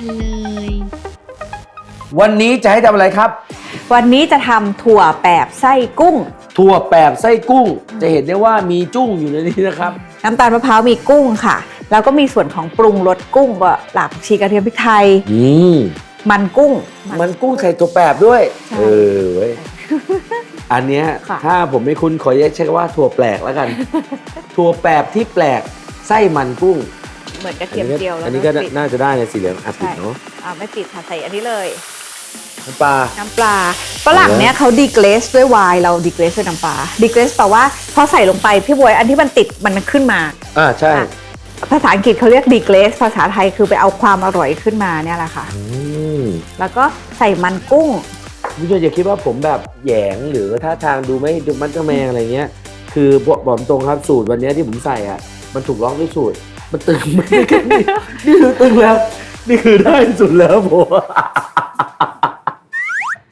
กันเลย วันนี้จะให้ทำอะไรครับ วันนี้จะทำถั่วแปบไส้กุ้ง ถั่วแปบไส้กุ้ง จะเห็นได้ว่ามีจุ้งอยู่ในนี้นะครับ น้ำตาลมะพร้าวมีกุ้งค่ะ แล้วก็มีส่วนของปรุงรสกุ้งก็หลากผักชีกระเทียมพริกไทย อืมมันกุ้ง มันกุ้งใส่ถั่วแปบด้วย ใช่เออเว้ยอันเนี้ยค่ะ ถ้าผมไม่คุ้นขอแยกใช้คำว่าถั่วแปลกแล้วกัน ถั่วแปบที่แปลกไส้มันกุ้ง เหมือนกระเทียมเจียวแล้วอันนี้ก็ปิดน่าจะได้ในสีเหลืองอะปิดใช่เนาะอ่าไม่ปิดค่ะใส่อันนี้เลยน้ำปลา น้ำปลา ฝรั่งเนี้ยเขาดีเกรสด้วยไวน์เราดีเกรสด้วยน้ำปลาดีเกรสแปลว่าพอใส่ลงไปพี่บวยอันที่มันติดมันขึ้นมา อ่าใช่อะภาษาอังกฤษเขาเรียกดีเกรสภาษาไทยคือไปเอาความอร่อยขึ้นมาเนี่ยแหละค่ะอืมแล้วก็ใส่มันกุ้งคุณผู้ชมอย่าคิดว่าผมแบบแหยงหรือท่าทางดูไม่ดูมันจะแมงอะไรเงี้ย คือบอกบอกตรงครับสูตรวันเนี้ยที่ผมใส่อะ มันถูกล็อกด้วยสูตร มันตึงไม่ได้แค่นี้นี่คือตึงแล้ว นี่คือได้สุดแล้วผม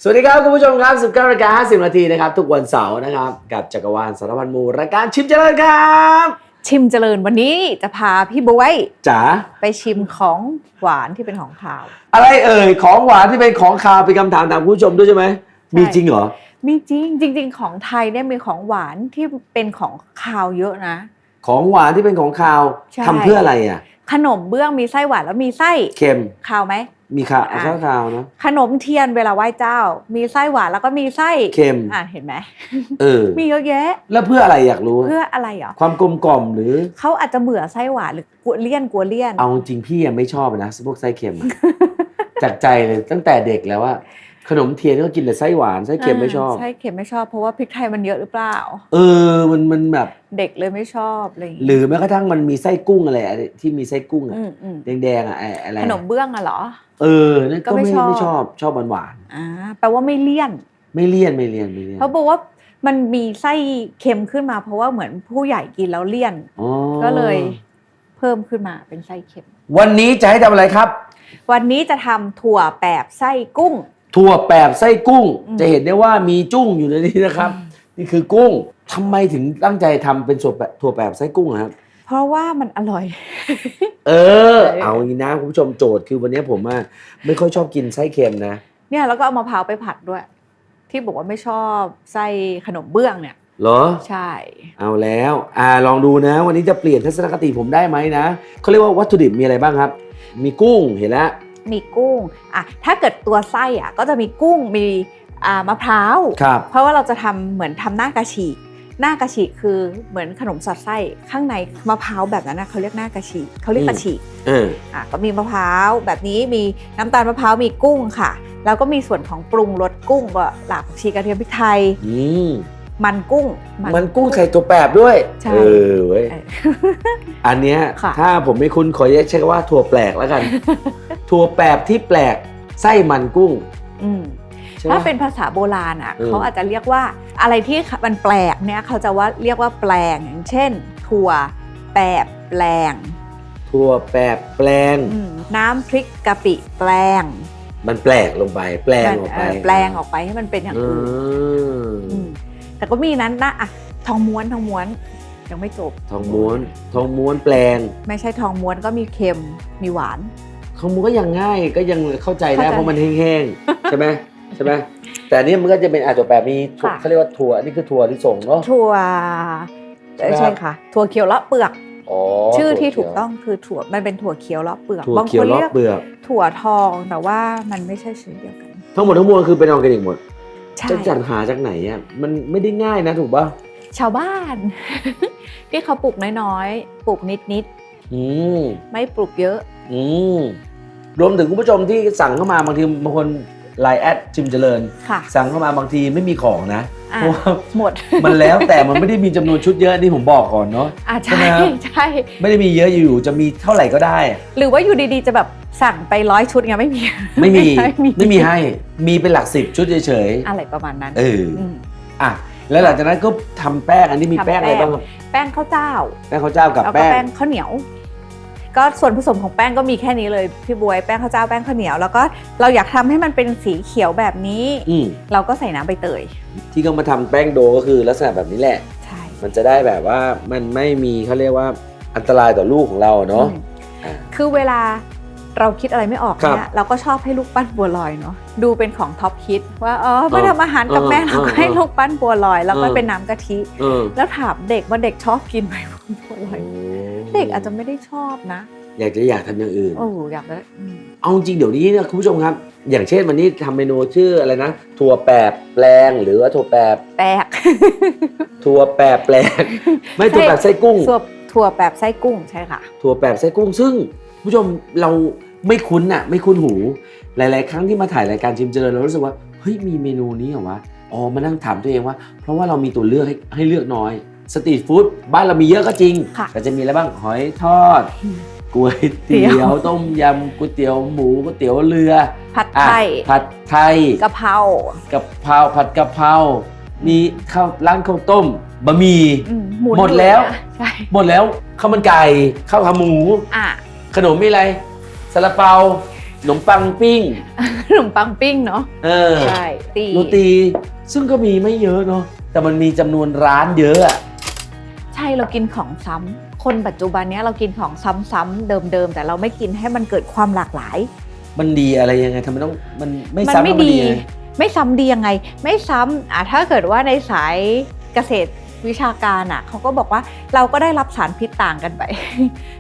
สวัสดีครับคุณผู้ชมครับ 19นาฬิกา50 นาทีนะครับ ทุกวันเสาร์นะครับ กับจักรวาลสารพันมูรายการชิมเจริญครับชิมเจริญวันนี้จะพาพี่บวยจ๋าไปชิมของหวานที่เป็นของขาว อะไรเอ่ยของหวานที่เป็นของคาวเป็นคำถามถามคุณผู้ชมด้วยใช่ไหมมีจริงเหรอมีจริงจริง ๆ ของไทยเนี่ยมีของหวานที่เป็นของขาวเยอะนะ ของหวานที่เป็นของคาวใช่ ทำเพื่ออะไรอะ ขนมเบื้องมีไส้หวานแล้วมีไส้เค็มขาวไหม มีคาวอะ ข้าวคาวเนอะขนมเทียนเวลาไหว้เจ้า มีไส้หวานแล้วก็มีไส้เค็มอะเห็นไหม เออมีเยอะแยะ แล้วเพื่ออะไรอยากรู้เพื่ออะไรเหรอความกลมกล่อมหรือ เขาอาจจะเบื่อไส้หวานหรือกลัวเลี่ยนกลัวเลี่ยน เอาจริงพี่ยังไม่ชอบนะพวกไส้เค็มอะ จากใจเลยตั้งแต่เด็กแล้วว่า ขนมเทียนก็กินแต่ไส้หวานไส้เค็มไม่ชอบไส้เค็มไม่ชอบเพราะว่าพริกไทยมันเยอะหรือเปล่า เออมันมันแบบเด็กเลยไม่ชอบอะไรอย่างหงี้รือแม้กระทั่งมันมีไส้กุ้งอะไรอะที่มีไส้กุ้งอะอืมอืมแดงๆอะไอ้อะไรขนมเบื้องอะเหรอ เออนั่นก็ก็ไม่ไม่ชอบไม่ชอบชอบหวานอ่าแปลว่าไม่เลี่ยนๆไม่เลี่ยนไม่เลี่ยนไม่เลี่ยนเขาบอกว่ามันมีไส้เค็มขึ้นมา เพราะว่าเหมือนผู้ใหญ่กินแล้วเลี่ยนอ๋อก็เลยเพิ่มขึ้นมาเป็นไส้เค็ม วันนี้จะให้ทำอะไรครับ วันนี้จะทำถั่วแปบไส้กุ้ง ถั่วแปบไส้กุ้งอืมจะเห็นได้ว่ามีจุ้งอยู่ในนี้นะครับ นี่คือกุ้งทำไมถึงตั้งใจทำเป็นถั่วแปบถั่วแปบไส้กุ้งอะครับเพราะว่ามันอร่อย เออใช่เอาอย่างนี้นะคุณผู้ชมโจทย์คือวันนี้ผมอะไม่ค่อยชอบกินไส้เค็มนะ เนี่ยแล้วก็เอามะพร้าวไปผัดด้วย ที่บอกว่าไม่ชอบไส้ขนมเบื้องเนี่ยเหรอ ใช่ เอาแล้วอ่าลองดูนะ วันนี้จะเปลี่ยนทัศนคติผมได้ไหมนะเขาเรียกว่าวัตถุดิบมีอะไรบ้างครับ มีกุ้งเห็นแล้ว มีกุ้งอะถ้าเกิดตัวไส้อะก็จะมีกุ้งมีอ่ามะพร้าวครับเพราะว่าเราจะทำเหมือนทำหน้ากระฉีกหน้ากระฉีกคือเหมือนขนมสอดไส้ข้างในมะพร้าวแบบนั้นนะเขาเรียกหน้ากระฉีกเขาเรียกกระฉีกเอออะก็มีมะพร้าวแบบนี้มีน้ำตาลมะพร้าวมีกุ้งค่ะ แล้วก็มีส่วนของปรุงรสกุ้งก็หลากผักชีกระเทียมพริกไทยอื มมันกุ้ง มันกุ้งใส่ตัวแปบด้วย ใช่เออเว้ยเอออันเนี้ยค่ะ ถ้าผมไม่คุ้นขอแยกใช้คำว่าถั่วแปลกแล้วกัน ถั่วแปบที่แปลกไส้มันกุ้งอืมใช่ไหม ถ้าเป็นภาษาโบราณอะเออ เขาอาจจะเรียกว่าอะไรที่มันแปลกเนี่ยเขาจะว่าเรียกว่าแปลงอย่างเช่น ถั่วแปบแปลงถั่วแปบแปลง อืมน้ำพริกกะปิแปลงมันแปลกลงไป แปลงออกไปเแปลงออกไปให้มันเป็นอย่างอือื่นมม แต่ก็มีนั้นนะอะทองม้วนทองม้วนยังไม่จบ ทองม้วน ทองม้วนแปลง ไม่ใช่ทองม้วนก็มีเค็มมีหวาน ทองม้วนก็ยังง่ายก็ยังเข้าใจได้เข้าใจ เพราะมันแห้งๆใช่ไหมใช่ไหมแต่อันนี้มันก็จะเป็นอาจจะแบบมีถั่วค่ะเขาเรียกว่าถั่วอันนี้คือถั่วที่ส่งเนาะ ถั่วใช่ไหมเอ้ยใช่ค่ะ ถั่วเขียวเลาะเปลือก อ๋อชื่อที่ถั่วถูกต้องคือถั่วมันเป็นถั่วเขียวเลาะเปลือกถั่วบางเขีคยวนรอเรีบยกเปลือก ถั่วทองแต่ว่ามันไม่ใช่ชนิดเดียวกัน ทั้งหมดทั้งมวลคือเป็นออร์แกนิกหมดใช่ จะจัดหาจากไหนอะมันไม่ได้ง่ายนะถูกป่ะชาวบ้าน ที่เขาปลูกน้อยๆปลูกนิดอืมๆไม่ปลูกเยอะอืมรวมถึงคุณผู้ชมที่สั่งเข้ามาบางทีบางคนไลน์แอดจิมเจริญค่ะสั่งเข้ามาบางทีไม่มีของนะอะเพราะว่าหมดมันแล้วแต่มันไม่ได้มีจำนวนชุดเยอะนี่ผมบอกก่อนเนาะอะใช่ใช่ไหมครับใช่ไม่ได้มีเยอะอยู่ๆจะมีเท่าไหร่ก็ได้ หรือว่าอยู่ดีๆจะแบบสั่งไปร้อยชุดไงไม่มีไม่มีไม่มีไม่มีให้มีเป็นหลักสิบชุดเฉยอะไรประมาณนั้นๆเอออมอะแล้วหลังจากนั้นก็ทำแป้งอันนี้มีทำแป้งอะไรแป้งบ้างครับแป้งข้าวเจ้า แป้งข้าวเจ้ากับแล้วก็แป้งแป้งข้าวเหนียว ก็ส่วนผสมของแป้งก็มีแค่นี้เลยพี่บวยแป้งข้าวเจ้าแป้งข้าวเหนียวแล้วก็เราอยากทำให้มันเป็นสีเขียวแบบนี้อืมเราก็ใส่น้ำใบเตย ที่เขามาทำแป้งโดก็คือลักษณะแบบนี้แหละใช่มันจะได้แบบว่ามันไม่มีเขาเรียกว่าอันตรายต่อลูกของเราเนาะอืมอ่าคือเวลา เราคิดอะไรไม่ออกครับเนี่ยเราก็ชอบให้ลูกปั้นบัวลอยเนาะดูเป็นของท็อปฮิตว่าเออมาเออทำอาหารกับเออแม่เราก็เออให้ลูกปั้นบัวลอย แล้วก็เออเป็นน้ำกะทิเออแล้วถามเด็กว่าเด็กชอบกินไหมบัวลอยเด็กอาจจะไม่ได้ชอบนะ อยากจะอยากทำอย่างอื่นโอ้อยากจะอืมเอาจริงเดี๋ยวนี้เนี่ยคุณผู้ชมครับ อย่างเช่นวันนี้ทำเมนูชื่ออะไรนะถั่วแปบแปลงหรือว่าถั่วแปบแปลกถั่วแปบแปลงไม่ถั่วแปบไส้กุ้งถั่วถั่วแบบไส้กุ้งใช่ค่ะ ถั่วแปบไส้กุ้งซึ่งคุณผู้ชมเรา ไม่คุ้นอะไม่คุ้นหู หลาย ๆ ครั้งที่มาถ่ายรายการชิมเจริญเรารู้สึกว่าเฮ้ยมีเมนูนี้เหรอวะอ๋อมานั่งถามตัวเองว่า เพราะว่าเรามีตัวเลือกให้ให้เลือกน้อยสตรีทฟู้ดบ้านเรามีเยอะก็จริง ค่ะ แต่จะมีอะไรบ้างหอยทอดก๋วยเตี๋เตี๋ยวยวต้มยำก๋วยเตี๋ยวหมูก๋วยเตี๋ยวเรือผัดอะไทยผัดไทย กะเพรากะเพราผัดกะเพรา มีข้าวร้านข้าวต้ม บะหมี่ อืมหมุนหมดแล้ว อยู่นะใช่หมดแล้วข้าวมันไก่ข้าวขาหมู อะขนมมีอะไร ซาลาเปาขนมปังปิ้ง ขนมปังปิ้งเนาะเออใช่ตีโรตีซึ่งก็มีไม่เยอะเนาะแต่มันมีจำนวนร้านเยอะอะใช่เรากินของซ้ำคนปัจจุบันเนี้ยเรากินของซ้ำๆเดิมๆแต่เราไม่กินให้มันเกิดความหลากหลาย มันดีอะไรยังไงทำไมต้องมันไม่มัซ้ำไม่แล้วมันดีดียังไง ไม่ซ้ำดียังไง ไม่ซ้ำอะถ้าเกิดว่าในสายเกษตร วิชาการอะเขาก็บอกว่าเราก็ได้รับสารพิษต่างกันไป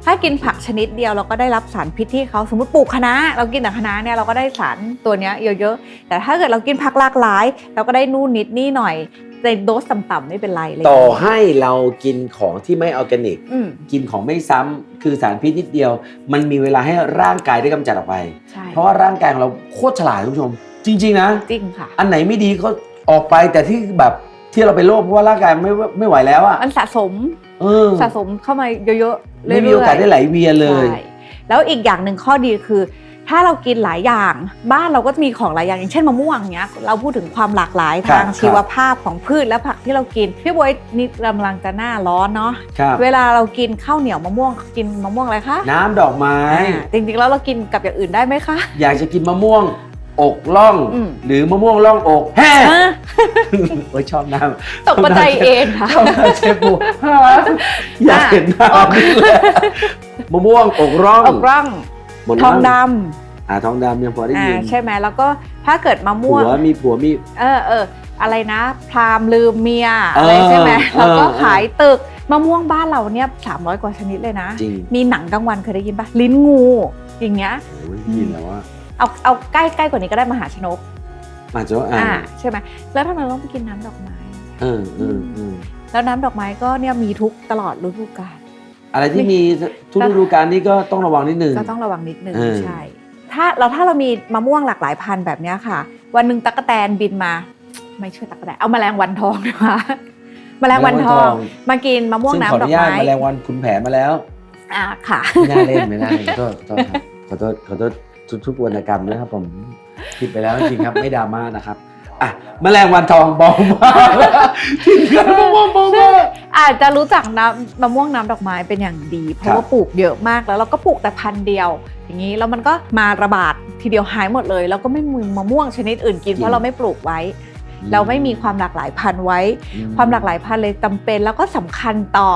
ถ้ากินผักชนิดเดียวเราก็ได้รับสารพิษที่เขาสมมติปลูกคะน้าเรากินแต่คะน้าเนี่ยเราก็ได้สารตัวเนี้ยเยอะๆ แต่ถ้าเกิดเรากินผักหลากหลาย เราก็ได้นู่นนิดนี่หน่อยในโดสต่ำๆไม่เป็นไรเลยต่อให้เรากินของที่ไม่ออร์แกนิก อืม กินของไม่ซ้ำคือสารพิษนิดเดียว มันมีเวลาให้ร่างกายได้กำจัดออกไป ใช่เพราะว่าร่างกายของเราโคตรฉลาดคุณผู้ชม จริง ๆ นะ จริงค่ะ อันไหนไม่ดีก็ออกไปแต่ที่แบบ ที่เราไปโรคเพราะว่าร่างกายไม่ไม่ไหวแล้วอะมันสะสมเออสะสมเข้ามาเยอะๆเรื่ไม่อยๆมีโอกาสได้ไหลเวียนเลยใช่แล้วอีกอย่างหนึ่งข้อดีคือ ถ้าเรากินหลายอย่าง บ้านเราก็จะมีของหลายอย่างอย่างเช่นมะม่วงเนี้ยเราพูดถึงความหลากหลายครับทางชีวภาพของพืชและผักที่เรากินพี่บวยนี่กำลังจะหน้าร้อนเนาะครับเวลาเรากินข้าวเหนียวมะม่วงกินมะม่วงอะไรคะน้ำดอกไม้อ่าจริงๆแล้วเรากินกับอย่างอื่นได้ไหมคะ อยากจะกินมะม่วง อกล่อง อืม หรือมะม่วงล่องอกแฮ่อะโอ้ยชอบน้ตกกระใจเองค่ะำชอบน้ำเชฟบูฮ่าอยากเห็นหน้าอกนี่แหละมะม่วงอกร่องอกร่องหมดทองดอ่าทองดำยังพอได้ำอ่ายินใช่ไหมแล้วก็ถ้าเกิดมะผัม่วง วมีผัวมี เออเอออะไรนะ พราหมณ์ลืมเมียเอออะไรใช่ไหมเออ แล้วก็เออขายตึกมะม่วงบ้านเราเนี่ย300 กว่าชนิดเลยนะ จริงมีหนังกลางวันเคยได้ยินปะลิ้นงูอย่างเงี้ย โอ้ยยินแล้วว่า เอาเอาใกล้ใกล้กว่านี้ก็ได้มหาชนกอาจจะอ่าอ่าใช่ไหมแล้วทำไมเราต้องไปกินน้ำดอกไม้เออเออเออแล้วน้ำดอกไม้ก็เนี่ยมีทุกตลอดฤดูกาลอะไรที่มีทุกฤดูกาลนี่ก็ต้องระวังนิดนึงก็ต้องระวังนิดนึงเออใช่ถ้าเราถ้าเรามีมะม่วงหลากหลายพันธุ์แบบเนี้ยค่ะ วันหนึ่งตั๊กแตนบินมา ไม่ใช่ตั๊กแตนเอาแมลงวันทองดีกว่าแมลงวันทอง มากินมะม่วงซึ่งขอน้ำอดอนุกญาตไม้แมลงวันคุณแผลมาแล้วอ่าค่ะไม่น่าเล่นไม่น่าเล่นขอโทษขอโทษครับขอโทุกทุกวรรณกรรมนะครับ ผมผิดไปแล้วจริงครับ ไม่ดราม่านะครับอะแมลงวันทองเบามาทิ้งกันมะม่วงเบามาอาจจะรู้จักน้ำมะม่วงน้ำดอกไม้เป็นอย่างดี เพราะว่าปลูกเยอะมากแล้วเราก็ปลูกแต่พันธุ์เดียว อย่างนี้แล้วมันก็มาระบาดทีเดียวหายหมดเลย แล้วก็ไม่มีมะม่วงชนิดอื่นกิน เพราะเราไม่ปลูกไว้ เราไม่มีความหลากหลายพันธุ์ไว้ ความหลากหลายพันธุ์เลยจำเป็นแล้วก็สำคัญต่อ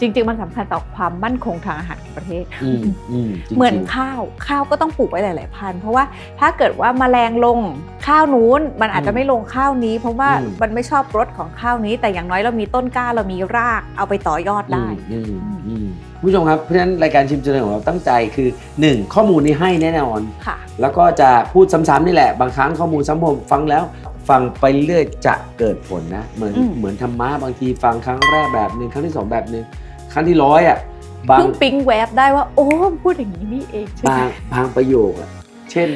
จริง ๆ มันสำคัญต่อความมั่นคงทางอาหารของประเทศอืมอืมจริงๆเหมือนข้าวข้าวก็ต้องปลูกไว้หลาย ๆ พันธุ์เพราะว่าถ้าเกิดว่าแมลงลงข้าวนู้นมันอาจจะไม่ลงข้าวนี้ เพราะว่าอืมมันไม่ชอบรสของข้าวนี้ แต่อย่างน้อยเรามีต้นกล้าเรามีรากเอาไปต่อยอดได้อืมอืมอืมคุณผู้ชมครับเพราะฉะนั้นรายการชิมเจริญของเราตั้งใจคือ 1 ข้อมูลนี้ให้แน่นอนค่ะแล้วก็จะพูดซ้ำๆนี่แหละบางครั้งข้อมูลซ้ำผมฟังแล้วฟังไปเรื่อยจะเกิดผลนะ เหมือนอืมเหมือนธรรมะบางทีฟังครั้งแรกแบบหนึ่งครั้งที่สองแบบหนึ่ง ครั้งที่ร้อยอะบางเพิ่งปิ๊งแวบได้ว่า โอ้พูดอย่างนี้นี่เองใช่ไหบามงบางประโยคอะเช่น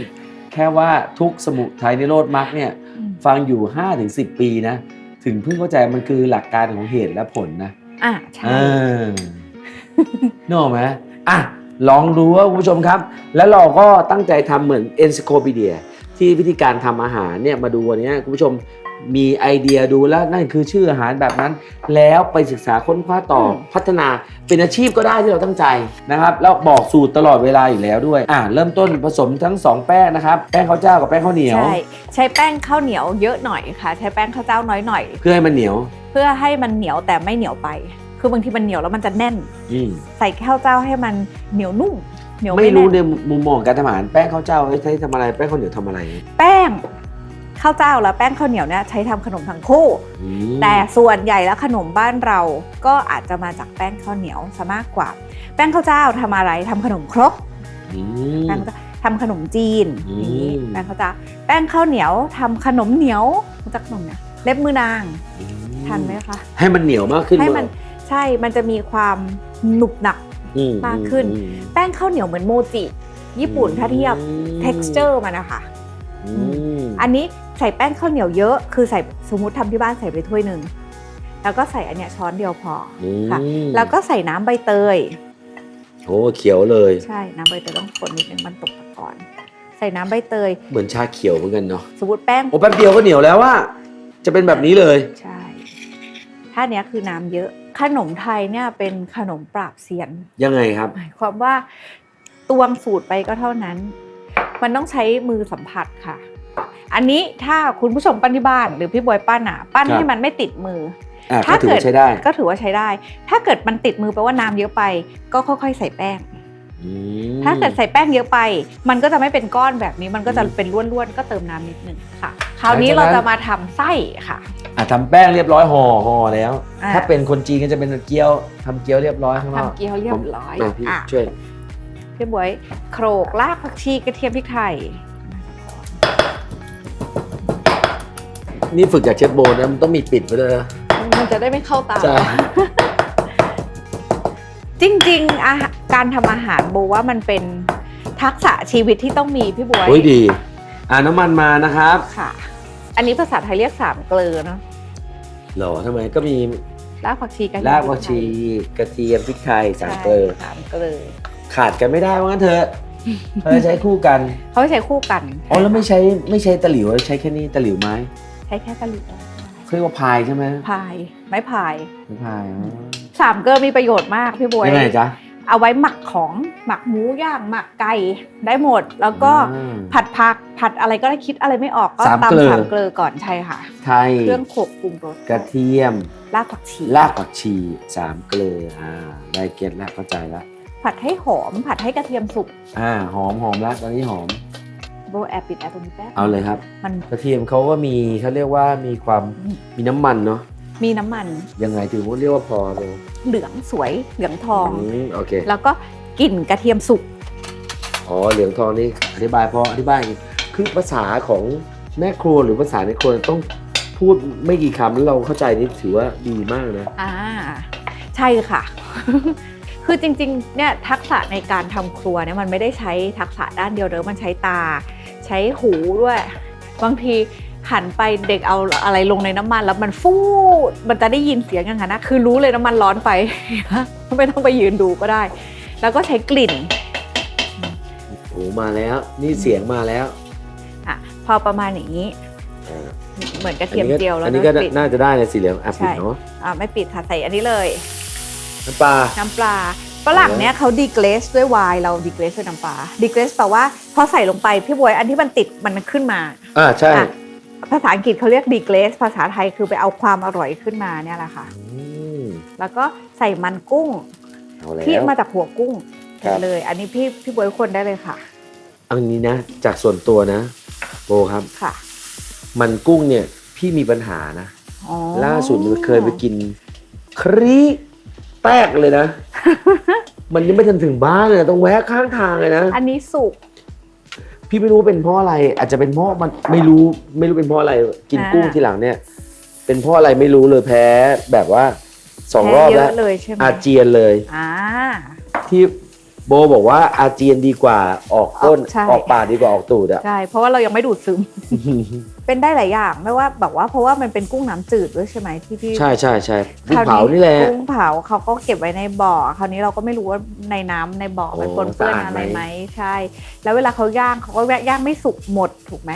แค่ว่าทุกสมุทัยนิโรธมรรคเนี่ยอืมฟังอยู่5-10ปีนะ ถึงเพิ่งเข้าใจมันคือหลักการของเหตุและผลนะอะใช่เออนึกออกไหมอะลองดูว่าคุณผู้ชมครับ แล้วเราก็ตั้งใจทำเหมือน Encyclopedia ที่วิธีการทำอาหารเนี่ยมาดูวันนี้คุณผู้ชม มีไอเดียดูแล้วนั่นคือชื่ออาหารแบบนั้น แล้วไปศึกษาค้นคว้าต่ออพัฒนาเป็นอาชีพก็ได้ที่เราตั้งใจนะครับแล้วบอกสูตรตลอดเวลาอยู่แล้วด้วยอะเริ่มต้นผสมทั้งสองแป้งนะครับแป้งข้าวเจ้ากับแป้งข้าวเหนียว ใช่ใช้แป้งข้าวเหนียวเยอะหน่อยค่ะ ใช้แป้งข้าวเจ้าน้อยหน่อย เพื่อให้มันเหนียว เพื่อให้มันเหนียวแต่ไม่เหนียวไป คือบางทีมันเหนียวแล้วมันจะแน่น อืมใส่ข้าวเจ้าให้มันเหนียวนุ่มเหนียวไม่ไม่รู้แน่นในมุมมองการทำอาหารแป้งข้าวเจ้าใช้ทำอะไรแป้งข้าวเหนียวทำอะไร แป้ง ข้าวเจ้าและแป้งข้าวเหนียวเนี่ยใช้ทำขนมทั้งคู่อืมแต่ส่วนใหญ่แล้วขนมบ้านเราก็อาจจะมาจากแป้งข้าวเหนียวซะมากกว่า แป้งข้าวเจ้าทำอะไรทำขนมครกอืมแป้งข้าวเจ้าทำขนมจีนอืมอย่างนี้แป้งข้าวเจ้าแป้งข้าวเหนียวทำขนมเหนียวรู้จักขนมเนี่ยเล็บมือนางทันไหมคะให้มันเหนียวมากขึ้นให้มันเรอใช่มันจะมีความหนุบหนับอืมากขึ้นอืมแป้งข้าวเหนียวเหมือนโมจิญี่ปุ่นถ้าเทียบ texture มันนะคะ อืมอันนี้ใส่แป้งข้าวเหนียวเยอะ คือใส่สมมติทำที่บ้านใส่ไปถ้วยหนึ่งแล้วก็ใส่อันเนี้ยช้อนเดียวพออค่ะอืมแล้วก็ใส่น้ำใบเตยโอ้เขียวเลย ใช่น้ำใบเตยต้องคนนิดนึงมันตกตะกอนใส่น้ำใบเตย เหมือนชาเขียวเหมือนกันเนาะสมมติแป้งโอ้แป๊บเดียวก็เหนียวแล้วว่าจะเป็นแบบนี้เลยใช่ถ้าเนี้ยคือน้ำเยอะ ขนมไทยเนี่ยเป็นขนมปราบเซียนยังไงครับหมายความว่าตวงสูตรไปก็เท่านั้น มันต้องใช้มือสัมผัสค่ะ อันนี้ถ้าคุณผู้ชมปั้นที่บ้านหรือพี่บอยปั้นอะปั้นครับให้มันไม่ติดมืออะก็ถ้าถือเกิดว่าใช้ได้ก็ถือว่าใช้ได้ ถ้าเกิดมันติดมือแปลว่าน้ำเยอะไป ก็ค่อย ๆ ใส่แป้งอืมถ้าเกิดใส่แป้งเยอะไป มันก็จะไม่เป็นก้อนแบบนี้ มันก็จะอืมเป็นล้วนๆ ก็เติมน้ำนิดนึงค่ะ คราวนี้หลัเรางจากนั้นจะมาทำไส้ค่ะอะทำแป้งเรียบร้อยห่อห่อแล้วอ่าถ้าเป็นคนจีนก็จะเป็นเกี๊ยวทำเกี๊ยวเรียบร้อยข้างนอกทำเกี๊ยวเรียบร้อยผมมาพี่อะช่วยพี่บวยโขลกรากผักชีกระเทียมพริกไทย นี่ฝึกจากเชฟโบนะมันต้องมีปิดไปด้วยนะมันจะได้ไม่เข้าตา ใช่ จริงๆอาหารการทำอาหารโบว่ามันเป็นทักษะชีวิตที่ต้องมีพี่บวยโอ้ยดี อ่าน้ำมันมานะครับค่ะ อันนี้ภาษาไทยเรียกสามเกลือเนาะเหรอทำไมก็มีรากผักชีกระเทียมรากผักชีกระเทียมพริกไทยสามใช่เกลือสามเกลือขาดกันไม่ได้ว่างั้นเถอะเราจะใช้คู่กัน เขาใช้คู่กัน อ๋อแล้วไม่ใช้ไม่ใช้ตะหลิวใช้แค่นี้ตะหลิวไม้ใช้แค่กะหรี่เขาเรียกว่าพายใช่ไหมพายไม้พายไม่พายอ๋อสามเกลือมีประโยชน์มากพี่บวยยังไงจ๊ะเอาไว้หมักของหมักหมูย่างหมักไก่ได้หมด แล้วก็อ่าผัดผักผัดอะไรก็ได้คิดอะไรไม่ออกก็สามเกลือตำสามเกลือก่อนใช่ค่ะไทยเครื่องโขลกปรุงรสกระเทียมรากผักชีรากผักชีสามเกลืออ่าได้เก็ตแล้วเข้าใจแล้วผัดให้หอม ผัดให้กระเทียมสุกอ่าหอมหอมแล้วตอนนี้หอม โบแอบปิดแอร์ตรงนี้แป๊บเอาเลยครับ มันกระเทียมเขาก็มีเขาเรียกว่ามีความมีน้ำมันเนาะมีน้ำมันยังไงถึงว่าเรียกว่าพอเลยเหลืองสวยเหลืองทองมโอเคแล้วก็กลิ่นกระเทียมสุกอ๋อเหลืองทองนี่อธิบายเพราะอธิบายอย่างนี้คือภาษาของแม่ครัวหรือภาษาในครัวต้องพูดไม่กี่คำแล้วเราเข้าใจนี่ถือว่าดีมากนะอ่าใช่ค่ะ คือจริงๆเนี่ยทักษะในการทำครัวเนี่ยมันไม่ได้ใช้ทักษะด้านเดียวเด้อมันใช้ตา ใช้หูด้วย บางทีหันไปเด็กเอาอะไรลงในน้ำมันแล้วมันฟูดมันจะได้ยินเสียงอย่างนั้นนะคือรู้เลยน้ำมันร้อนไปไม่ต้องไปยืนดูก็ได้ แล้วก็ใช้กลิ่นโอ้มาแล้ว นี่เสียงมาแล้วอะพอประมาณอย่างนี้อ่าเหมือนกระเทียมก็เจียวแล้วอันนี้ก็ก็ปิดน่าจะได้ในสีเหลืองอะปิดใช่เนาะอ่าไม่ปิดค่ะใส่อันนี้เลย น้ำปลา น้ำปลา ฝรั่งเนี่ยเขาดีเกรสด้วยไวน์เราดีเกรสด้วยน้ำปลาดีเกรสแปลว่าพอใส่ลงไปพี่บวยอันที่มันติดมันขึ้นมา อ่าใช่อะภาษาอังกฤษเขาเรียกดีเกรสภาษาไทยคือไปเอาความอร่อยขึ้นมาเนี่ยแหละค่ะอืมแล้วก็ใส่มันกุ้งเอาแล้วที่มาจากหัวกุ้งครับเลย อันนี้พี่พี่บวยคนได้เลยค่ะอันนี้นะ จากส่วนตัวนะโบครับค่ะ มันกุ้งเนี่ยพี่มีปัญหานะอ๋อล่าสุดเคยไปกิน ครีแตกเลยนะ มันยังไม่ทันถึงบ้านเลยนะต้องแวะข้างทางเลยนะ อันนี้สุก พี่ไม่รู้เป็นเพราะอะไร อาจจะเป็นเพราะมันไม่รู้ไม่รู้เป็นเพราะอะไรกินอ่ากุ้งทีหลังเนี่ย เป็นเพราะอะไรไม่รู้เลยแพ้แบบว่าสองรอบแพ้เยแล้วอะเลยใช่ไหม อาเจียนเลย อ่า ที่โบบอกว่าอาเจียนดีกว่าออกก้นใช่ ออกปากดีกว่าออกตูดอะใช่ เพราะว่าเรายังไม่ดูดซึม เป็นได้หลายอย่าง ไม่ว่าแบบว่าเพราะว่ามันเป็นกุ้งน้ำจืดด้วยใช่ไหมที่พี่ใช่ใช่ใช่กุ้คงราวเผานี่แหละ กุ้งเผาเขาก็เก็บไว้ในบ่อ คราวนี้เราก็ไม่รู้ว่าในน้ำในบ่อมันโอ้ปนเปื้อนสะอาดอะไรไหมไหมใช่ แล้วเวลาเขาย่างเขาก็ย่างไม่สุกหมดถูกไหม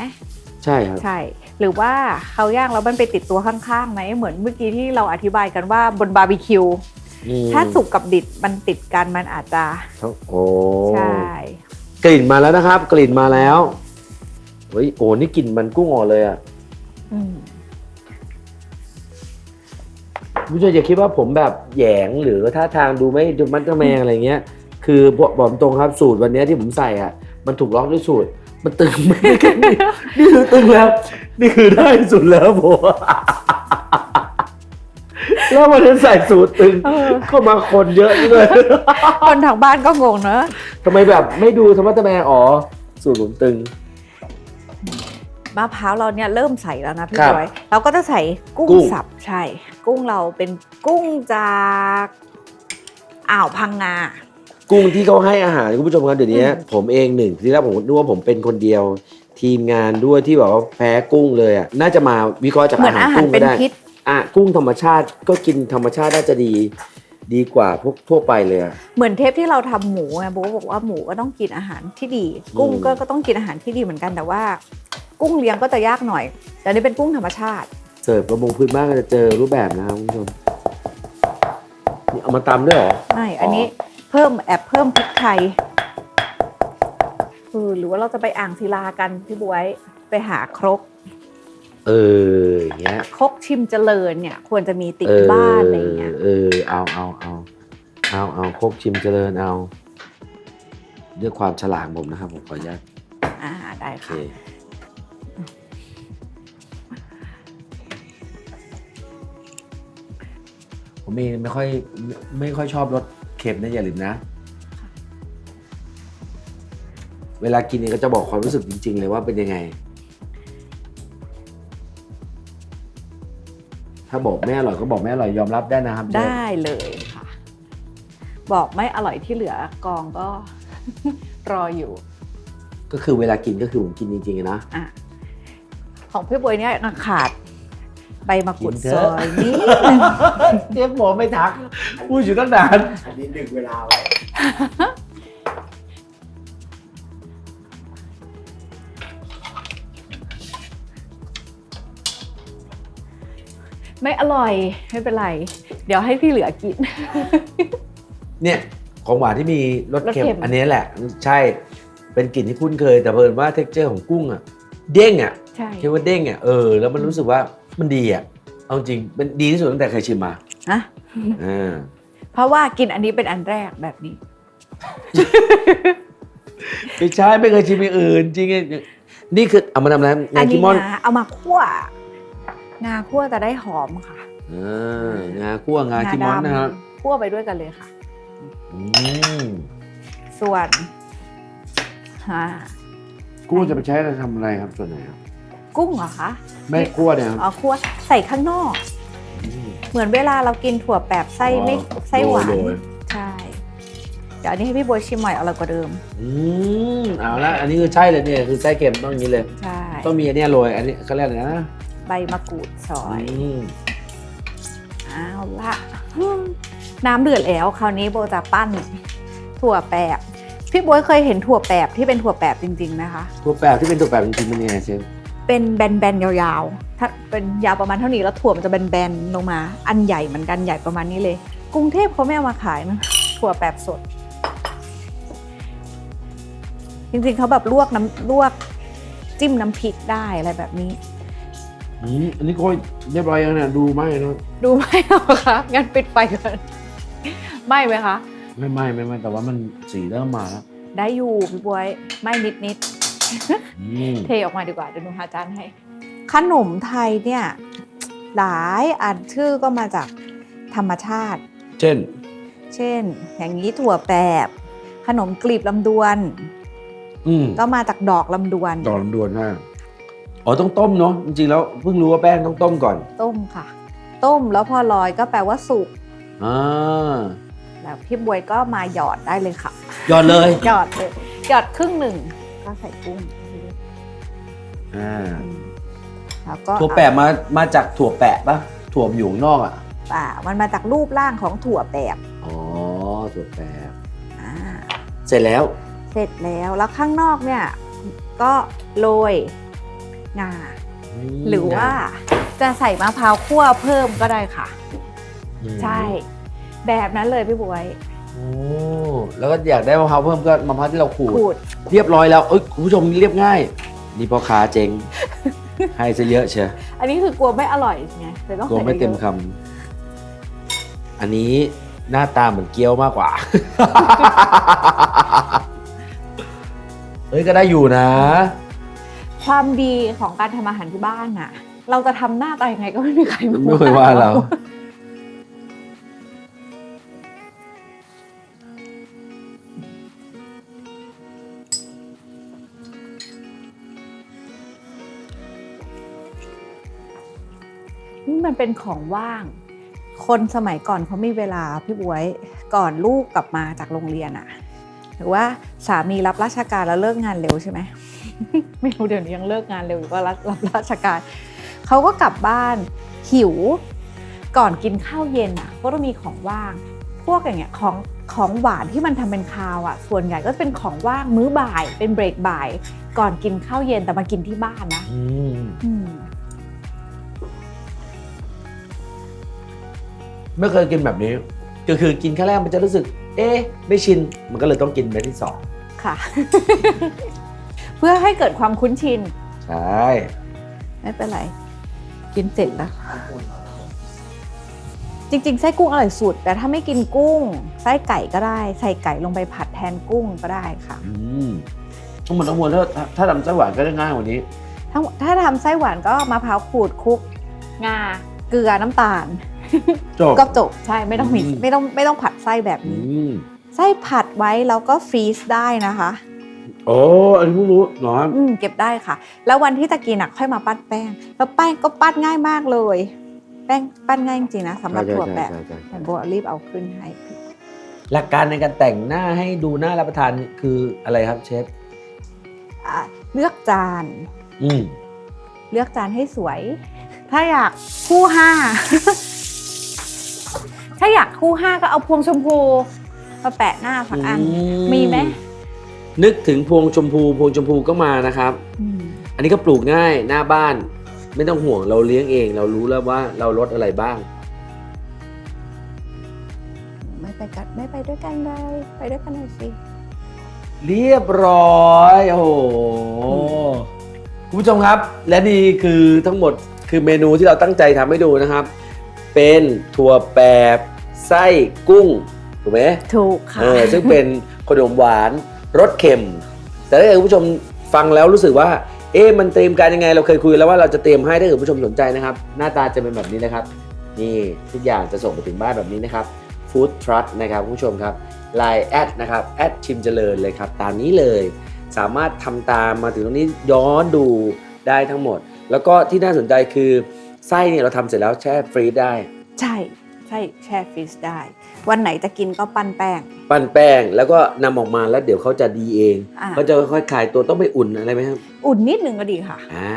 ใช่ครับ ใช่ หรือว่าเขาย่างแล้วมันไปติดตัวข้างๆไหมเหมือนเมื่อกี้ที่เราอธิบายกันว่าบนบาร์บีคิวอืม ถ้าสุกกับดิบมันติดกันมันอาจจะทั้งโอ้ใช่กลิ่นมาแล้วนะครับ กลิ่นมาแล้วเฮ้ยโอ้นี่กลิ่นมันกุ้งออกเลยอะอืมผู้ชมอย่าคิดว่าผมแบบแหยงหรือท่าทางดูไม่ดูมัดกระแมงอะไรเงี้ย คือบอกบอกตรงครับสูตรวันนี้ที่ผมใส่อะ มันถูกล็อกด้วยสูตร มันตึงไม่ได้แค่นี้นี่คือตึงแล้ว นี่คือได้สุดแล้วผม แล้ววันนั้นใส่สูตรตึงเออก็มาคนเยอะเลยคนทางบ้านก็งงเนอะทำไมแบบไม่ดูธรรมะทแมงอ๋อ สูตรผมตึงมะพร้าวเราเนี่ยเริ่มใส่แล้วนะพี่ครับบอยเราก็จะใส่กุ้งกุ้งสับใช่ กุ้งเราเป็นกุ้งจากอ่าวพังงากุ้งที่เขาให้อาหารคุณผู้ชมครับเดี๋ยวนี้อืมผมเองหนึ่งที่แรกผมนึกว่าผมเป็นคนเดียว ทีมงานด้วยที่แบบว่าแพ้กุ้งเลยอะน่าจะมาวิเคราะห์จากเหมืออานหารอาหารกุ้งเป็ก็นได้พิษ อะกุ้งธรรมชาติก็กินธรรมชาติน่าจะดี ดีกว่าพวกทั่วไปเลยอะ เหมือนเทปที่เราทำหมูไงโบก็บอกว่าหมูก็ต้องกินอาหารที่ดี กุ้งก็ก็ต้องกินอาหารที่ดีเหมือนกันแต่ว่า กุ้งเลี้ยงก็จะยากหน่อย แต่อันนี่เป็นกุ้งธรรมชาติ เสิร์ฟประมงพื้นบ้านก็จะเจอรูปแบบนะครับคุณผู้ชมนี่เอามาตำด้วยเหรอ ไม่ อันนี้เพิ่มแอบเพิ่มพริกไทยเออหรือว่าเราจะไปอ่างศิลากันพี่บวยไปหาครก เอออย่างเงี้ยครกชิมเจริญเนี่ย ควรจะมีติดเออบ้านอะไรอย่างเงี้ยเออเอาเอาเอาเอาเอาโคกชิมเจริญเอาด้วยความฉลาดผมนะครับผมขออนุญาตอ่าได้โอเคค่ะผมเองไม่ค่อยไม่ไม่ค่อยชอบรสเค็มนะอย่าลืมนะ เวลากินเนี่ยก็จะบอกความรู้สึกจริง ๆ เลยว่าเป็นยังไง ถ้าบอกไม่อร่อยก็บอกไม่อร่อยยอมรับได้นะครับเชฟได้เลยค่ะ บอกไม่อร่อยที่เหลือกองก็ รออยู่ ก็คือเวลากินก็คือผมกินจริงๆอะนะอะของพี่บวยเนี่ยขาดใบมะกรูดกินเถซอะอยนิดเชฟบอกไม่ทักพูดอยู่ตั้งนานอันนี้ดึงเวลาไว้ ไม่อร่อยไม่เป็นไร เดี๋ยวให้พี่เหลือกิน เนี่ยของหวานที่มีรสรสเค็มเค็ม อันนี้แหละใช่เป็นกลิ่นที่คุ้นเคย แต่เพิ่นว่าเท็กเจอร์ของกุ้งอะเด้งอะใช่ คิดว่าเด้งอะเออแล้วมันรู้สึกว่ามันดีอะเอาจริงมันดีที่สุดตั้งแต่เคยชิมมานะอ่าเพราะว่ากินอันนี้เป็นอันแรกแบบนี้ ไม่ใช่ไม่เคยชิมอย่างอื่นจริงๆนี่คือเอามาทำอะไรอังานนคินี้มอน นะเอามาคั่ว งาคั่วจะได้หอมค่ะอ่างาคั่วงาคิมอนนะครับคั่วไปด้วยกันเลยค่ะอืมส่วนอ่ากุ้งจะไปใช้อะไรทำอะไรครับส่วนไหนครับกุ้งเหรอคะไม่คั่วเนี่ยครับอ๋อคั่วใส่ข้างนอกอืมเหมือนเวลาเรากินถั่วแปบไส้อ๋อไม่ไส้หวานโรยโรยใช่เดี๋ยวอันนี้ให้พี่โบวยชิมหน่อยอร่อยกว่าเดิม อืมเอาละอันนี้คือใช่เลยเนี่ยคือไส้เค็มต้องอย่างนี้เลย ใช่ ต้องมีอันเนี้ยโรยอันนี้เขาเรียกอะไรนะ ใบมะกรูดซอยอืมเอาละน้ำเดือดแล้ว คราวนี้โบจะปั้นถั่วแปบพี่บวยเคยเห็นถั่วแปบที่เป็นถั่วแปบจริงๆไหมคะตัวแปบที่เป็นตัวแปบจริงๆเป็นยังไงเชฟเป็นแบนๆยาวๆ ถ้าเป็นยาวประมาณเท่านี้แล้วถั่วมันจะแบนๆลงมา อันใหญ่เหมือนกันใหญ่ประมาณนี้เลย กรุงเทพเขาไม่เอามาขายนะถั่วแปบสด จริงๆเขาแบบลวกน้ำลวกจิ้มน้ำพริกได้อะไรแบบนี้ อืมอันนี้โคยเรียบร้อยแล้วเนี่ยดูไหมเนาะดูไม่เอาคะงั้นปิดไฟก่อนไม่ไหมคะ ไม่ไหม่ไม่ไหม่แต่ว่ามันสีเริ่มมาแล้วได้อยู่พี่บวยไม่นิดนิดอืมๆเทออกมาดีกว่าเดี๋ยวหนูหาจานให้ ขนมไทยเนี่ยหลายอันชื่อก็มาจากธรรมชาติ เช่น เช่น อย่างนี้ถั่วแปบ ขนมกลีบลำดวน อืมก็มาจากดอกลำดวน ดอกลำดวนใช่ อ๋อต้องต้มเนาะจริงๆแล้วเพิ่งรู้ว่าแป้งต้องต้มก่อนต้มค่ะ ต้มแล้วพอลอยก็แปลว่าสุกอ่าแล้วพี่บวยก็มาหยอดได้เลยค่ะ หยอดเลยหยอดเลยหยอดครึ่งหนึ่งก็ใส่กุ้งอ่าแล้วก็ถั่วแปะมามาจากถั่วแปะปะถั่วมันอยู่ข้างนอกอะป่ามันมาจากรูปร่างของถั่วแปบอ๋อถั่วแปะอ่าเสร็จแล้ว เสร็จแล้วแล้วข้างนอกเนี่ย ก็โรย งา หรือว่าจะใส่มะพร้าวคั่วเพิ่มก็ได้ค่ะอืมใช่ แบบนั้นเลยพี่บวยโอ้แล้วก็อยากได้มะพร้าวเพิ่มก็มะพร้าวที่เราขูดขูดเรียบร้อยแล้วเอ้ยคุณผู้ชมเรียบง่าย นี่พ่อค้าเจ๊งให้ซะเยอะเชียวอันนี้คือกลัวไม่อร่อยไงเลยต้องกลัวใส่ไม่เต็มยอะคำอันนี้หน้าตาเหมือนเกี๊ยวมากกว่าเฮ้ยก็ได้อยู่นะ ความดีของการทำอาหารที่บ้านน่ะเราจะทำหน้าตายังไงก็ไม่มีใครไม่เคยว่าเรา นี่มันเป็นของว่าง คนสมัยก่อนเขามีเวลาพี่บวยก่อนลูกกลับมาจากโรงเรียนอะหรือว่าสามีรับราชการแล้วเลิกงานเร็วใช่ไหม ไม่รู้เดี๋ยวนี้ยังเลิกงานเร็วหรือว่ารับรับราชการเขาก็กลับบ้านหิว ก่อนกินข้าวเย็นอะก็ต้องมีของว่าง พวกอย่างเงี้ยของของหวานที่มันทำเป็นคาวอะส่วนใหญ่ก็เป็นของว่างมื้อบ่าย เป็นเบรกบ่าย ก่อนกินข้าวเย็นแต่มากินที่บ้านนะอืมอืมไม่เคยกินแบบนี้ ก็คือกินครั้งแรกมันจะรู้สึก เอ๊ะ ไม่ชิน มันก็เลยต้องกินเม็ดที่สองค่ะ เพื่อให้เกิดความคุ้นชิน ใช่ไม่เป็นไร กินเสร็จแล้ว จริงๆ ไส้กุ้งอร่อยสุด แต่ถ้าไม่กินกุ้ง ไส้ไก่ก็ได้ ใส่ไก่ลงไปผัดแทนกุ้งก็ได้ค่ะ อืมทั้งหมดทั้งมวลถ้าถ้าถ้าทำไส้หวานก็ได้ง่ายกว่านี้ ถ้าถ้าทำไส้หวานก็มะพร้าวขูดคลุก งา เกลือน้ำตาล จบ ก็จบใช่ไม่ต้องมีอืม ไม่ต้องไม่ต้องผัดไส้แบบอืนี้ ม ไส้ผัดไว้แล้วก็ฟรีซได้นะคะ โอ้อันนี้เพิ่งรู้เหรออืมเก็บได้ค่ะ แล้ววันที่จะกินอะค่อยมาปั้นแป้ง แล้วแป้งก็ปั้นง่ายมากเลย แป้งปั้นง่ายจริงๆนะสำหรับใช่ถั่วใช่แบบใช่ใช่แต่โบรีบเอาขึ้นให้หลักการในการแต่งหน้าให้ดูน่ารับประทานคืออะไรครับเชฟอะเลือกจาน อืมเลือกจานให้สวย ถ้าอยากคู่ห้า ถ้าอยากคู่ห้าก็เอาพวงชมพูมาแปะหน้าสักอัน มีไหม นึกถึงพวงชมพูพวงชมพูก็มานะครับ อืมอันนี้ก็ปลูกง่ายหน้าบ้าน ไม่ต้องห่วงเราเลี้ยงเอง เรารู้แล้วว่าเราลดอะไรบ้าง ไม่ไปกันไม่ไปด้วยกันเลยไปด้วยกันหน่อยสิ เรียบร้อย โอ้โหคุณผู้ชมครับ และนี่คือทั้งหมดคือเมนูที่เราตั้งใจทำให้ดูนะครับ เป็นถั่วแปบไส้กุ้ง ถูกไหมถูกค่ะ เออซึ่งเป็นขนมหวาน รสเค็ม แต่ถ้าเกิดคุณผู้ชมฟังแล้วรู้สึกว่า เอ๊ะมันเตรียมการยังไง เราเคยคุยแล้วว่าเราจะเตรียมให้ถ้าเกิดคุณผู้ชมสนใจนะครับ หน้าตาจะเป็นแบบนี้นะครับ นี่ทุกอย่างจะส่งไปถึงบ้านแบบนี้นะครับฟู้ดทรั t นะครับผู้ชมครับ Line แอดนะครับแอดชิมเจริญเลยครับ ตามนี้เลย สามารถทำตามมาถึงตรงนี้ย้อนดูได้ทั้งหมด แล้วก็ที่น่าสนใจคือไส้เนี่ยเราทำเสร็จแล้วแช่ฟรีซได้ ใช่ ใช่แช่ฟรีซได้ วันไหนจะกินก็ปั้นแป้ง ปั้นแป้งแล้วก็นำออกมาแล้วเดี๋ยวเขาจะดีเองอ่า เขาจะค่อยๆคลายตัวต้องไปอุ่นอะไรไหมครับ อุ่นนิดนึงก็ดีค่ะ อ่า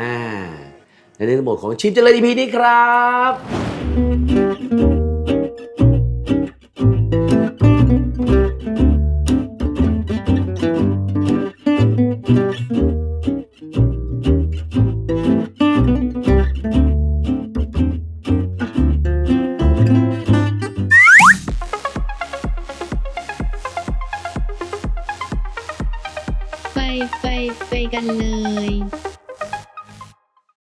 และในทั้งหมดของชิมเจริญ EP นี้ครับ